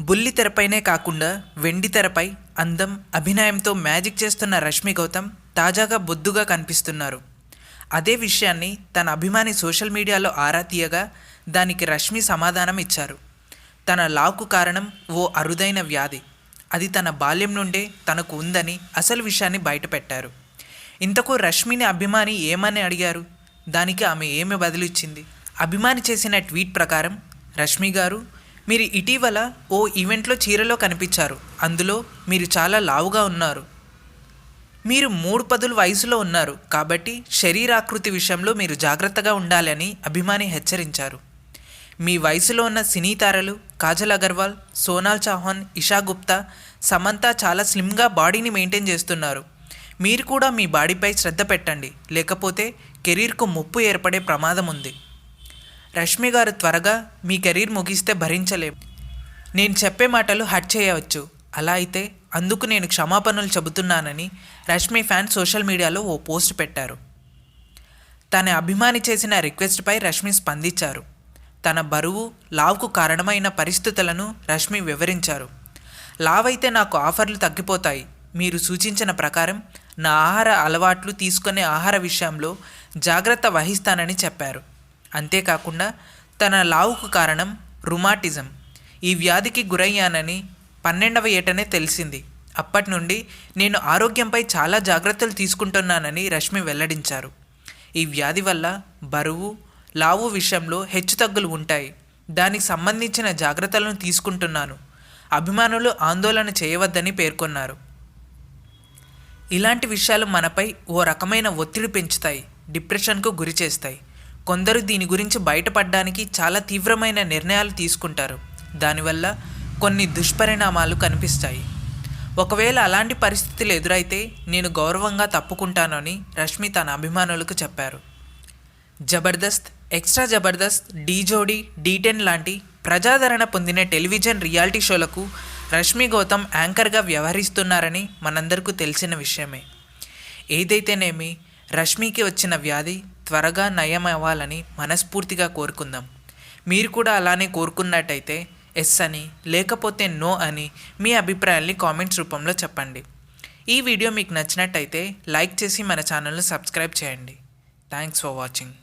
బుల్లి తెరపైనే కాకుండా వెండి తెరపై అందం అభినయంతో మ్యాజిక్ చేస్తున్న రష్మి గౌతమ్ తాజాగా బొద్దుగా కనిపిస్తున్నారు. అదే విషయాన్ని తన అభిమాని సోషల్ మీడియాలో ఆరా తీయగా దానికి రష్మి సమాధానం ఇచ్చారు. తన లావుకు కారణం ఓ అరుదైన వ్యాధి. అది తన బాల్యం నుండే తనకు ఉందని అసలు విషయాన్ని బయటపెట్టారు. ఇంతకు రష్మిని అభిమాని ఏమని అడిగారు? దానికి ఆమె ఏమి బదిలిచ్చింది అభిమాని చేసిన ట్వీట్ ప్రకారం రష్మి గారు మీరు ఇటీవల ఓ ఈవెంట్లో చీరలో కనిపించారు. అందులో మీరు చాలా లావుగా ఉన్నారు. మీరు మూడు పదుల వయసులో ఉన్నారు. కాబట్టి శరీరాకృతి విషయంలో మీరు జాగ్రత్తగా ఉండాలని అభిమాని హెచ్చరించారు. మీ వయసులో ఉన్న సినీ తారలు కాజల్ అగర్వాల్ సోనాల్ చౌహాన్ ఇషా గుప్తా సమంత చాలా స్లిమ్గా బాడీని మెయింటైన్ చేస్తున్నారు. మీరు కూడా మీ బాడీపై శ్రద్ధ పెట్టండి. లేకపోతే కెరీర్కు ముప్పు ఏర్పడే ప్రమాదం ఉంది. రష్మి గారు త్వరగా మీ కెరీర్ ముగిస్తే భరించలేం. నేను చెప్పే మాటలు హట్ చేయవచ్చు. అలా అయితే అందుకు నేను క్షమాపణలు చెబుతున్నానని రష్మి ఫ్యాన్ సోషల్ మీడియాలో ఓ పోస్ట్ పెట్టారు. తన అభిమాని చేసిన రిక్వెస్ట్పై రష్మి స్పందించారు. తన బరువు లావుకు కారణమైన పరిస్థితులను రష్మి వివరించారు. లావ్ అయితే నాకు ఆఫర్లు తగ్గిపోతాయి. మీరు సూచించిన ప్రకారం నా ఆహార అలవాట్లు తీసుకునే ఆహార విషయంలో జాగ్రత్త వహిస్తానని చెప్పారు. అంతేకాకుండా తన లావుకు కారణం రుమాటిజం. ఈ వ్యాధికి గురయ్యానని పన్నెండవ ఏటనే తెలిసింది. అప్పటి నుండి నేను ఆరోగ్యంపై చాలా జాగ్రత్తలు తీసుకుంటున్నానని రష్మి వెల్లడించారు. ఈ వ్యాధి వల్ల బరువు లావు విషయంలో హెచ్చుతగ్గులు ఉంటాయి. దానికి సంబంధించిన జాగ్రత్తలను తీసుకుంటున్నాను. అభిమానులు ఆందోళన చేయవద్దని పేర్కొన్నారు. ఇలాంటి విషయాలు మనపై ఓ రకమైన ఒత్తిడి పెంచుతాయి డిప్రెషన్కు గురి చేస్తాయి కొందరు దీని గురించి బయటపడడానికి చాలా తీవ్రమైన నిర్ణయాలు తీసుకుంటారు. దానివల్ల కొన్ని దుష్పరిణామాలు కనిపిస్తాయి. ఒకవేళ అలాంటి పరిస్థితులు ఎదురైతే నేను గౌరవంగా తప్పుకుంటానని రష్మి తన అభిమానులకు చెప్పారు. జబర్దస్త్ ఎక్స్ట్రా జబర్దస్త్ డీ జోడీ డీ టెన్ లాంటి ప్రజాదరణ పొందిన టెలివిజన్ రియాలిటీ షోలకు రష్మి గౌతమ్ యాంకర్గా వ్యవహరిస్తున్నారని మనందరికీ తెలిసిన విషయమే. ఏదైతేనేమి రష్మికి వచ్చిన వ్యాధి త్వరగా నయం అవ్వాలని మనస్ఫూర్తిగా కోరుకుందాం. మీరు కూడా అలానే కోరుకున్నట్టయితే ఎస్ అని లేకపోతే నో అని మీ అభిప్రాయాల్ని కామెంట్స్ రూపంలో చెప్పండి. ఈ వీడియో మీకు నచ్చినట్టయితే లైక్ చేసి మన ఛానల్ను సబ్స్క్రైబ్ చేయండి. Thanks for watching.